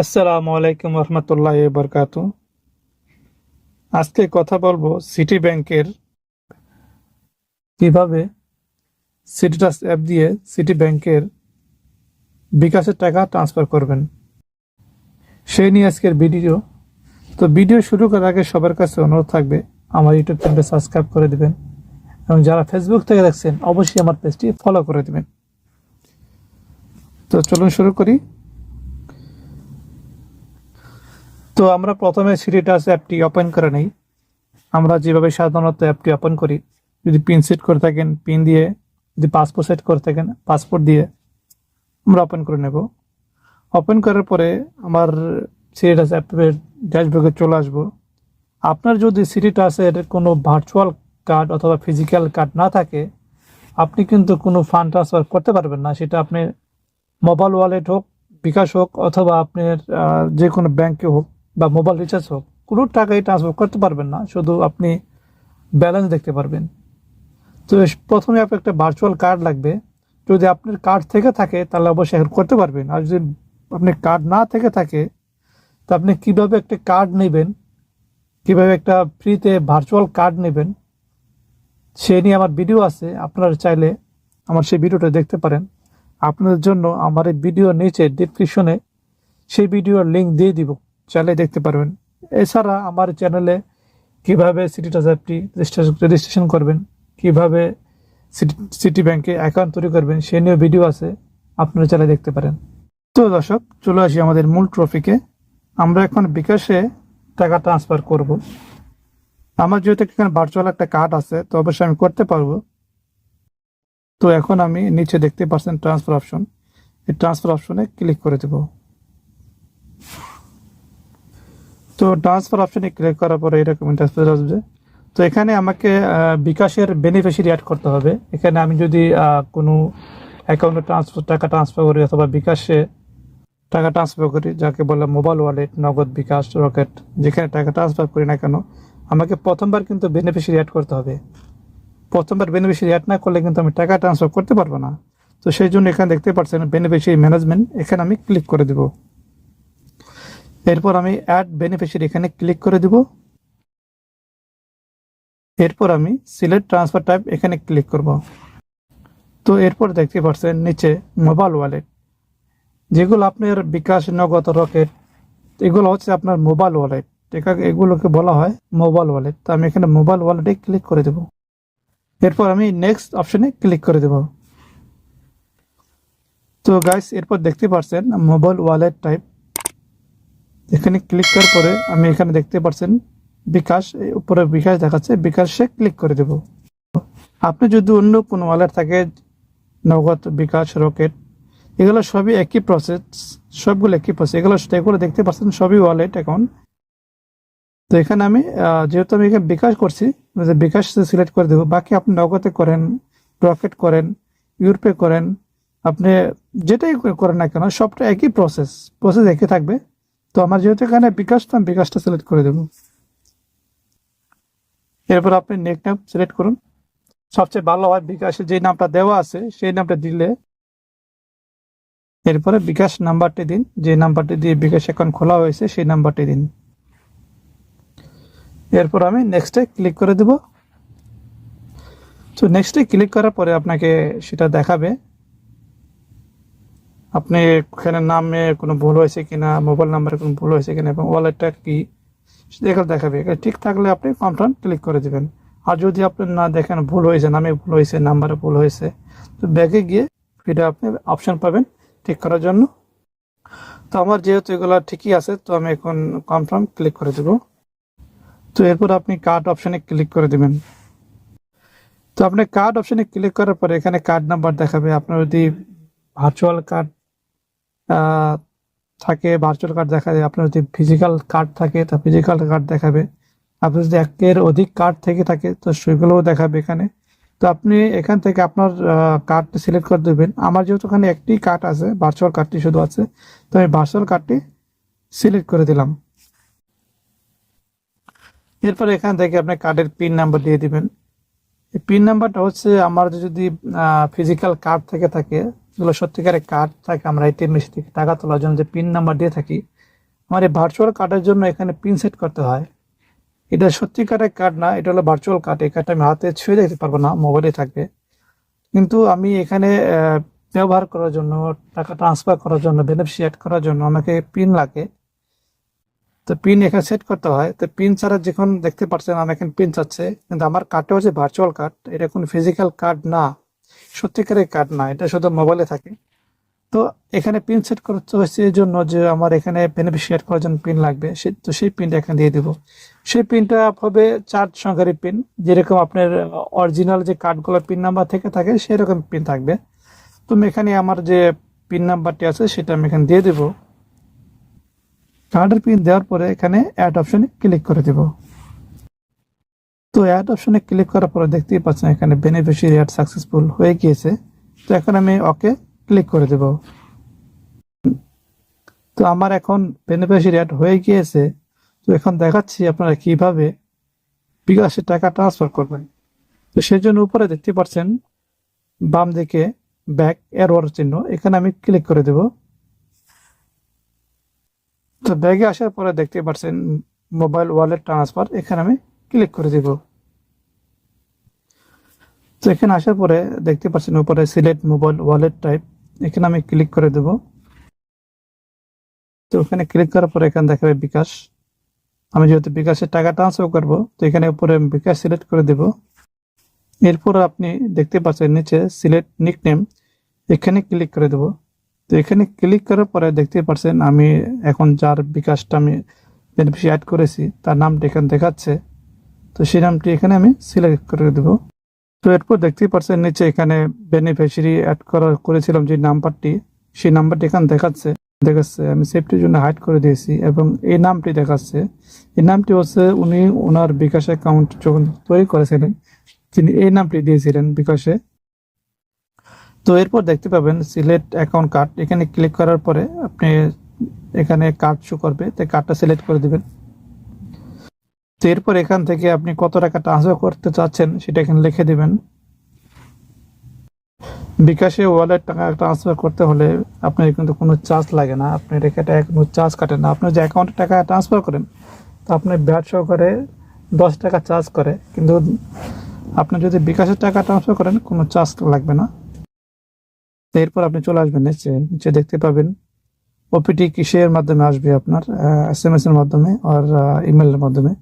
আসসালামু আলাইকুম রহমতুল্লাহ বরকাত। আজকে কথা বলব সিটি ব্যাংকের কীভাবে সিটিটাস অ্যাপ দিয়ে সিটি ব্যাংকের বিকাশের টাকা ট্রান্সফার করবেন। সেই নিয়ে আজকের ভিডিও। তো ভিডিও শুরু করার আগে সবার কাছে অনুরোধ থাকবে, আমার ইউটিউব চ্যানেলটা সাবস্ক্রাইব করে দিবেন এবং যারা ফেসবুক থেকে দেখছেন, অবশ্যই আমার পেজটি ফলো করে দিবেন। তো চলুন শুরু করি। তো আমরা প্রথমে সিটিটাস অ্যাপটি ওপেন করে নেই। আমরা যেভাবে সাধারণত অ্যাপটি ওপেন করি, যদি পিন সেট করে থাকেন, পিন দিয়ে, যদি পাসপোর্ট সেট করে থাকেন, পাসপোর্ট দিয়ে আমরা ওপেন করে নেব। ওপেন করার পরে আমার সিরিটাস অ্যাপের ড্যাশবোর্ডে চলে আসব। আপনার যদি সিরিটাসের কোনো ভার্চুয়াল কার্ড অথবা ফিজিক্যাল কার্ড না থাকে, আপনি কিন্তু কোনো ফান্ড ট্রান্সফার করতে পারবেন না। সেটা আপনি মোবাইল ওয়ালেট হোক, বিকাশ হোক, অথবা আপনার যে কোনো ব্যাংকে হোক। বা মোবাইল রিচার্জ হোক, কোনো টাকাই ট্রান্সফার করতে পারবেন না, শুধু আপনি ব্যালেন্স দেখতে পারবেন। তো প্রথমে আপনার একটা ভার্চুয়াল কার্ড লাগবে। যদি আপনার কার্ড থেকে থাকে, তাহলে অবশ্যই এখন করতে পারবেন। আর যদি আপনি কার্ড না থেকে থাকে, তো আপনি কীভাবে একটা কার্ড নেবেন, কীভাবে একটা ফ্রিতে ভার্চুয়াল কার্ড নেবেন, সে নিয়ে আমার ভিডিও আছে। আপনারা চাইলে আমার সেই ভিডিওটা দেখতে পারেন। আপনাদের জন্য আমার এই ভিডিওর নিচে ডিসক্রিপশনে সেই ভিডিওর লিংক দিয়ে দিব। চাইলে দেখতে পারবেন। এছাড়া আমার চ্যানেলে কীভাবে সিটি অ্যাপটি রেজিস্ট্রেশন করবেন, কীভাবে সিটি সিটি ব্যাংকে অ্যাকাউন্ট তৈরি করবেন, সে নিয়েও ভিডিও আছে, আপনারা চাইলে দেখতে পারেন। তো দর্শক, চলে আসি আমাদের মূল ট্রফিকে আমরা এখন বিকাশে টাকা ট্রান্সফার করব। আমার যেহেতু এখানে ভার্চুয়াল একটা কার্ড আছে, তো অবশ্যই আমি করতে পারব। তো এখন আমি নিচে দেখতে পাচ্ছেন ট্রান্সফার অপশন এই ট্রান্সফার অপশনে ক্লিক করে দেব। তো ট্রান্সফার অপশনে ক্লিক করার পরে এরকম ইন্টারফেস আসবে। তো এখানে আমাকে বিকাশের বেনিফিশিয়ারি অ্যাড করতে হবে। এখানে আমি যদি কোনো অ্যাকাউন্টে ট্রান্সফার টাকা ট্রান্সফার করি অথবা বিকাশে টাকা ট্রান্সফার করি, যাকে বলে মোবাইল ওয়ালেট নগদ বিকাশ রকেট যেখানে টাকা ট্রান্সফার করি না কেন, আমাকে প্রথমবার কিন্তু বেনিফিশিয়ারি অ্যাড করতে হবে। প্রথমবার বেনিফিশিয়ারি অ্যাড না করলে কিন্তু আমি টাকা ট্রান্সফার করতে পারব না। তো সেই জন্য এখানে দেখতে পাচ্ছেন বেনিফিশিয়ারি ম্যানেজমেন্ট এখানে আমি ক্লিক করে দিব। এরপর আমি অ্যাড বেনিফিশিয়ারি এখানে ক্লিক করে দিব। এরপর আমি সিলেক্ট ট্রান্সফার টাইপ এখানে ক্লিক করব। তো এরপর দেখতে পাচ্ছেন নিচে মোবাইল ওয়ালেট যেগুলো আপনার বিকাশ নগদ রকেট, এগুলো হচ্ছে আপনার মোবাইল ওয়ালেট এগুলোকে বলা হয় মোবাইল ওয়ালেট তো আমি এখানে মোবাইল ওয়ালেটে ক্লিক করে দেবো। এরপর আমি নেক্সট অপশনে ক্লিক করে দেব। তো গাইস এরপর দেখতে পাচ্ছেন মোবাইল ওয়ালেট টাইপ এখানে ক্লিক করার পরে আমি এখানে দেখতে পাচ্ছেন বিকাশ উপরে বিকাশ দেখাচ্ছে, বিকাশে ক্লিক করে দেব। আপনি যদি অন্য কোনো ওয়ালেট থাকে, নগদ, বিকাশ, রকেট, এগুলো সবই একই প্রসেস সবগুলো একই প্রসেস এগুলো এগুলো দেখতে পাচ্ছেন সবই ওয়ালেট অ্যাকাউন্ট তো এখানে আমি যেহেতু আমি এখানে বিকাশ করছি বিকাশ সিলেক্ট করে দেবো, বাকি আপনি নগদে করেন, রকেট করেন, ইউরপে করেন, আপনি যেটাই করেন না কেন, সবটা একই প্রসেস প্রসেস একই থাকবে। তো আমার যেহেতু এখানে বিকাশ, তো আমি বিকাশটা সিলেক্ট করে দেবো। এরপর আপনি নেক নাম সিলেক্ট করুন। সবচেয়ে ভালো হয় বিকাশে যে নামটা দেওয়া আছে, সেই নামটা দিলে এরপরে বিকাশ নাম্বারটি দিন। যে নাম্বারটি দিয়ে বিকাশ অ্যাকাউন্ট খোলা হয়েছে, সেই নাম্বারটি দিন। এরপর আমি নেক্সটে ক্লিক করে দেব। তো নেক্সটে ক্লিক করার পরে আপনাকে সেটা দেখাবে। আপনি এখানে নামে কোনো ভুল হয়েছে কিনা মোবাইল নাম্বারে কোনো ভুল হয়েছে কিনা এবং ওয়ালেটটা কি, সেটা দেখাবে। ঠিক থাকলে আপনি কনফার্ম ক্লিক করে দেবেন। আর যদি আপনি না দেখেন ভুল হয়েছে, নামে ভুল হয়েছে নাম্বারে ভুল হয়েছে, তো ব্যাগে গিয়ে এটা আপনি অপশান পাবেন ঠিক করার জন্য। তো আমার যেহেতু এগুলো ঠিকই আছে, তো আমি এখন কনফার্ম ক্লিক করে দেবো। তো এরপর আপনি কার্ড অপশানে ক্লিক করে দিবেন। তো আপনি কার্ড অপশানে ক্লিক করার পরে এখানে কার্ড নাম্বার দেখাবে। আপনার যদি ভার্চুয়াল কার্ড থাকে ভার্চুয়াল কার্ড দেখা যায় আপনার যদি ফিজিক্যাল কার্ড থাকে, তা ফিজিক্যাল কার্ড দেখাবে। আপনার যদি একের অধিক কার্ড থেকে থাকে, তো সেগুলোও দেখাবে এখানে। তো আপনি এখান থেকে আপনার কার্ডটি সিলেক্ট করে দেবেন। আমার যেহেতু এখানে একটি কার্ড আছে ভার্চুয়াল কার্ডটি শুধু আছে, তো আমি ভার্চুয়াল কার্ডটি সিলেক্ট করে দিলাম। এরপর এখান থেকে আপনি কার্ডের পিন নাম্বার দিয়ে দিবেন। এই পিন নাম্বারটা হচ্ছে, আমার যদি ফিজিক্যাল কার্ড থেকে থাকে যেগুলো সত্যিকারের কার্ড থাকে, আমরা এটিএম মেশিন থেকে টাকা তোলার জন্য যে পিন নাম্বার দিয়ে থাকি, আমার এই ভার্চুয়াল কার্ডের জন্য এখানে পিন সেট করতে হয়। এটা সত্যিকারের কার্ড না, এটা হলো ভার্চুয়াল কার্ড এই কার্ডটা আমি হাতে ছুঁয়ে দেখতে পারব না মোবাইলে থাকবে। কিন্তু আমি এখানে ব্যবহার করার জন্য, টাকা ট্রান্সফার করার জন্য বেনিফিশিয়েট করার জন্য আমাকে পিন লাগে। তো পিন এখানে সেট করতে হয়। তো পিন ছাড়া যখন দেখতে পাচ্ছেন আমি এখানে পিন চাচ্ছে। কিন্তু আমার কার্ডটা হচ্ছে ভার্চুয়াল কার্ড এটা কোনো ফিজিক্যাল কার্ড না। সত্যিকারের কার্ড না, এটা শুধু মোবাইলে থাকে। তো এখানে পিন সেট করতে হচ্ছে এই জন্য যে আমার এখানে বেনিফিশিয়েট করার জন্য পিন লাগবে। সে- তো সেই পিনটা এখানে দিয়ে দিব। সেই পিনটা হবে চার সংখ্যার পিন যেরকম আপনার অরিজিনাল যে কার্ডগুলোর পিন নাম্বার থেকে থাকে, সেরকম পিন থাকবে। তো এখানে আমার যে পিন নাম্বারটি আছে, সেটা আমি এখানে দিয়ে দেব। কার্ডের পিন দেওয়ার পরে এখানে অ্যাড অপশনে ক্লিক করে দেব। তো অ্যাড অপশনে ক্লিক করার পরে দেখতেই পাচ্ছেন এখানে বেনিফিশিয়ারি অ্যাড সাকসেসফুল হয়ে গিয়েছে। তো এখন আমি ওকে ক্লিক করে দেব। তো আমার এখন বেনিফিশিয়ারি অ্যাড হয়ে গিয়েছে। তো এখন দেখাচ্ছি আপনারা কীভাবে বিকাশে টাকা ট্রান্সফার করবেন। তো সেই জন্য উপরে দেখতে পাচ্ছেন বাম দিকে ব্যাক এরোয়ার চিহ্ন, এখানে আমি ক্লিক করে দেব। তো ব্যাগে আসার পরে দেখতে পাচ্ছেন মোবাইল ওয়ালেট ট্রান্সফার এখানে আমি ক্লিক করে দিব। তো এখানে আসার পরে দেখতে পাচ্ছেন উপরে সিলেক্ট মোবাইল ওয়ালেট টাইপ এখানে আমি ক্লিক করে দেব। তো ওখানে ক্লিক করার পরে এখানে দেখাবে বিকাশ। আমি যেহেতু বিকাশের টাকা ট্রান্সফার করব, তো এখানে উপরে বিকাশ সিলেক্ট করে দেব। এরপর আপনি দেখতে পাচ্ছেন নিচে সিলেক্ট নিকনেম এখানে ক্লিক করে দেব। তো এখানে ক্লিক করার পরে দেখতে পাচ্ছেন আমি এখন যার বিকাশটা আমি বেনিফিশি অ্যাড করেছি, তার নামটা এখানে দেখাচ্ছে। তো সেই নামটি এখানে আমি সিলেক্ট করে দেব। তো এরপর দেখতেই পাচ্ছেন নিচে এখানে বেনিফিশিয়ারি অ্যাড করা করেছিলাম যে নাম্বারটি, সেই নাম্বারটি এখানে দেখাচ্ছে দেখাচ্ছে। আমি সেফটির জন্য হাইড করে দিয়েছি এবং এই নামটি দেখাচ্ছে। এই নামটি হচ্ছে উনি ওনার বিকাশ অ্যাকাউন্ট যখন তৈরি করেছিলেন, তিনি এই নামটি দিয়েছিলেন বিকাশে। তো এরপর দেখতে পাবেন সিলেক্ট অ্যাকাউন্ট কার্ড এখানে ক্লিক করার পরে আপনি এখানে কার্ড শো করবে তাই কার্ডটা সিলেক্ট করে দিবেন। তো এরপর এখান থেকে আপনি কত টাকা ট্রান্সফার করতে চাচ্ছেন সেটা এখানে লিখে দেবেন। বিকাশে ওয়ালেট টাকা ট্রান্সফার করতে হলে আপনার কিন্তু কোনো চার্জ লাগে না। আপনি এখানে কোনো চার্জ কাটেন না। আপনি যে অ্যাকাউন্টে টাকা ট্রান্সফার করেন, তো আপনি ব্যাট সহকারে দশ টাকা চার্জ করে। কিন্তু আপনি যদি বিকাশের টাকা ট্রান্সফার করেন, কোনো চার্জ লাগবে না। এরপর আপনি চলে আসবেন নিচে। নিচে দেখতে পাবেন ওপিটি কিসের মাধ্যমে আসবে আপনার এস এম এস এর মাধ্যমে আর ইমেলের মাধ্যমে।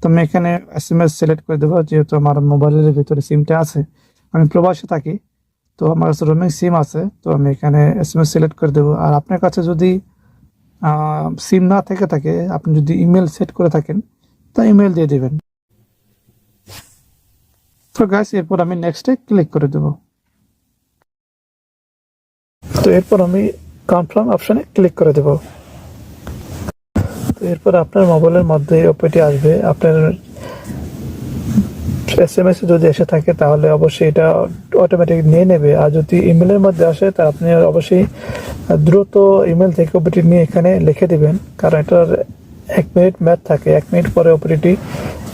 তো আমি এখানে এস এম এস সিলেক্ট করে দেবো, যেহেতু আমার মোবাইলের ভিতরে সিমটা আছে। আমি প্রবাসে থাকি, তো আমার কাছে রোমিং সিম আছে, তো আমি এখানে এস এম এস সিলেক্ট করে দেবো। আর আপনার কাছে যদি সিম না থেকে থাকে, আপনি যদি ইমেল সেট করে থাকেন, তা ইমেল দিয়ে দেবেন। তো গাছ এরপর আমি নেক্সটে ক্লিক করে দেব। তো এরপর আমি কনফার্ম অপশনে ক্লিক করে দেব। তো এরপর আপনার মোবাইলের মধ্যে ওপিটি আসবে। আপনার এস এম এস যদি এসে থাকে, তাহলে অবশ্যই এটা অটোমেটিক নিয়ে নেবে। আর যদি ইমেলের মধ্যে আসে, তা আপনি অবশ্যই দ্রুত ইমেল থেকে ওপিটি নিয়ে এখানে লিখে দিবেন। কারণ এটার এক মিনিট ম্যাথ থাকে। এক মিনিট পরে ওপিটি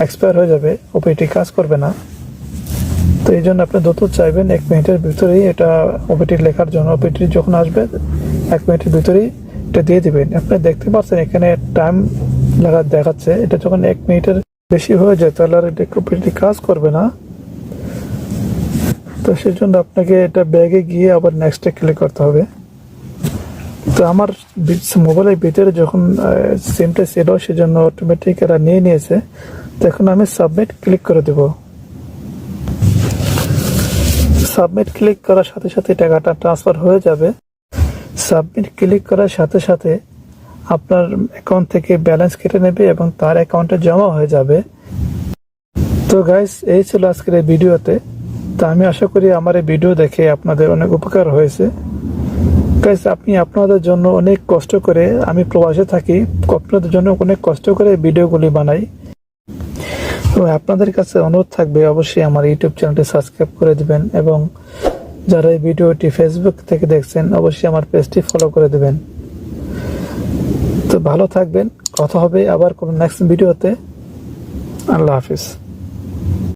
এক্সপায়ার হয়ে যাবে। ওপিটি কাজ করবে না। তো এই জন্য আপনি দ্রুত চাইবেন এক মিনিটের ভিতরেই এটা ওপিটি লেখার জন্য। ওপিটি যখন আসবে, এক মিনিটের ভিতরেই এটা দিয়ে দিবেন। আপনি দেখতে পাচ্ছেন এখানে টাইম লাগা দেখাচ্ছে। এটা যখন এক মিনিটের বেশি হয়ে যায়, তাহলে আর এটা ওপিটি কাজ করবে না। তো সেই জন্য আপনাকে এটা ব্যাগে গিয়ে আবার নেক্সটে ক্লিক করতে হবে। তো আমার মোবাইলের ভিতরে যখন সিমটা ছিল, সেজন্য অটোমেটিক এরা নিয়ে নিয়েছে। তো এখন আমি সাবমিট ক্লিক করে দেবো। সাবমিট ক্লিক করার সাথে সাথে টাকাটা ট্রান্সফার হয়ে যাবে। সাবমিট ক্লিক করার সাথে সাথে আপনার অ্যাকাউন্ট থেকে ব্যালেন্স কেটে নেবে এবং তার অ্যাকাউন্টে জমা হয়ে যাবে। তো গাইস এই ছিল আজকের এই ভিডিওতে। তো আমি আশা করি আমার এই ভিডিও দেখে আপনাদের অনেক উপকার হয়েছে। গাইস আপনি আপনাদের জন্য অনেক কষ্ট করে আমি প্রবাসে থাকি, আপনাদের জন্য অনেক কষ্ট করে ভিডিওগুলি বানাই। তো আপনাদের কাছে অনুরোধ থাকবে অবশ্যই আমার ইউটিউব চ্যানেলটি সাবস্ক্রাইব করে দিবেন এবং যারা এই ভিডিওটি ফেসবুক থেকে দেখছেন, অবশ্যই আমার পেজটি ফলো করে দেবেন। তো ভালো থাকবেন, কথা হবে আবার কোনো নেক্সট ভিডিওতে। আল্লাহ হাফিজ।